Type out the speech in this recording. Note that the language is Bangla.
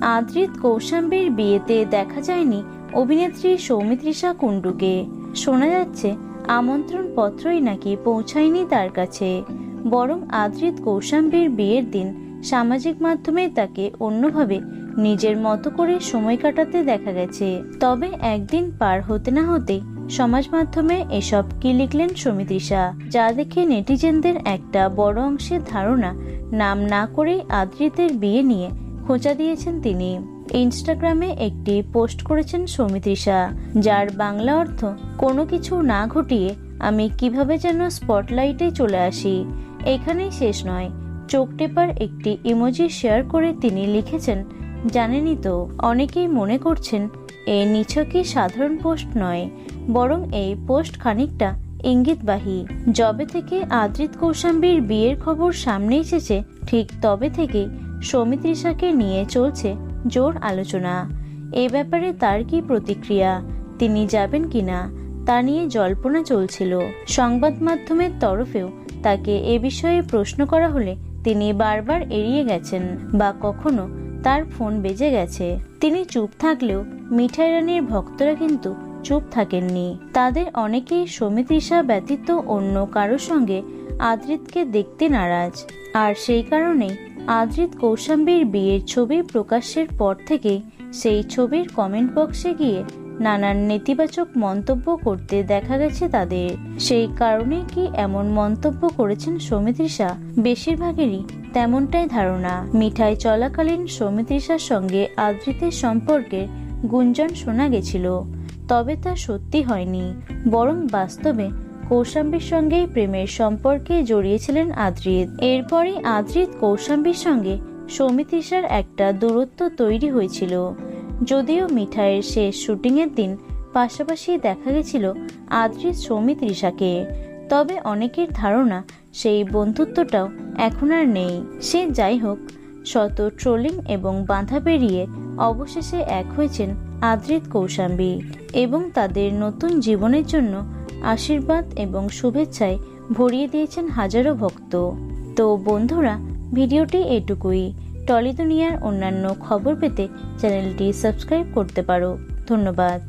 আদ্রিত কৌশাম্বীর বিয়েতে দেখা যায়নি অভিনেত্রী সৌমিত্রিষা কুণ্ডুকে। শোনা যাচ্ছে আমন্ত্রণ পত্রই নাকি পৌঁছায়নি তার কাছে। বরং আদ্রিত কৌশাম্বীর বিয়ের দিন সামাজিক মাধ্যমে তাকে অন্যভাবে নিজের মতো করে সময় কাটাতে দেখা গেছে। তবে একদিন পার হতে না হতেই সমাজ মাধ্যমে এসব কি লিখলেন সৌমিত্রিষা, যা দেখে নেটিজেনদের একটা বড় অংশের ধারণা নাম না করেই আদ্রিতের বিয়ে নিয়ে খোঁচা দিয়েছেন তিনি। ইনস্টাগ্রামে একটি পোস্ট করেছেন সৌমিত্রিষা, যার বাংলা অর্থ, কোনো কিছু না ঘটিয়ে আমি কীভাবে যেন স্পটলাইটে চলে আসি? এখানেই শেষ নয়। চোখ টেপার একটি ইমোজি শেয়ার করে তিনি লিখেছেন, জানেনই তো, অনেকেই মনে করছেন এ নিছকই সাধারণ পোস্ট নয়, বরং এই পোস্ট খানিকটা ইঙ্গিতবাহী। যবে থেকে আদ্রিত কৌশাম্বীর বিয়ের খবর সামনে এসেছে, ঠিক তবে থেকে সৌমিত্রিষাকে নিয়ে চলছে জোর আলোচনা। এ ব্যাপারে তার কি প্রতিক্রিয়া? তিনি যাবেন কিনা? তা নিয়ে জল্পনা চলছিল। সংবাদ মাধ্যমের তরফেও তাকে এ বিষয়ে প্রশ্ন করা হলে তিনি বারবার এড়িয়ে গেছেন বা কখনো তার ফোন বেজে গেছে। তিনি চুপ থাকলেও মিঠাই রানীর ভক্তরা কিন্তু চুপ থাকেননি। তাদের অনেকেই সমিতিসা ব্যতীত অন্য কারোর সঙ্গে আদ্রিতকে দেখতে নারাজ। আর সেই কারণেই আদ্রিত কৌশাম্বীর বিয়ের ছবি প্রকাশের পর থেকে সেই ছবির কমেন্ট বক্সে গিয়ে নানান নেতিবাচক মন্তব্য করতে দেখা গেছে তাদের। সেই কারণে কি এমন মন্তব্য করেছেন সৌমিত্রিষা? বেশিরভাগেরই তেমনটাই ধারণা। মিঠাই চলাকালীন সৌমিত্রিষার সঙ্গে আদ্রিতের সম্পর্কে গুঞ্জন শোনা গেছিল, তবে তা সত্যি হয়নি, বরং বাস্তবে কৌশাম্বীর সঙ্গেই প্রেমের সম্পর্কে জড়িয়েছিলেন আদ্রিত। এরপরই আদ্রিত কৌশাম্বীর সঙ্গে সৌমিত্রিষার একটা দূরত্ব তৈরি হয়েছিল। যদিও মিঠাইয়ের শেষ শুটিংয়ের দিন পাশাপাশি দেখা গেছিল আদ্রিত সৌমিত্রিষাকে তবে অনেকের ধারণা সেই বন্ধুত্বটাও এখন আর নেই। সে যাই হোক, শত ট্রোলিং এবং বাধা পেরিয়ে অবশেষে এক হয়েছেন আদ্রিত কৌশাম্বী এবং তাদের নতুন জীবনের জন্য আশীর্বাদ এবং শুভেচ্ছায় ভরিয়ে দিয়েছেন হাজারো ভক্ত। তো বন্ধুরা, ভিডিওটি এটুকুই। টলি দুনিয়ার অন্যান্য খবর পেতে চ্যানেলটি সাবস্ক্রাইব করতে পারো। ধন্যবাদ।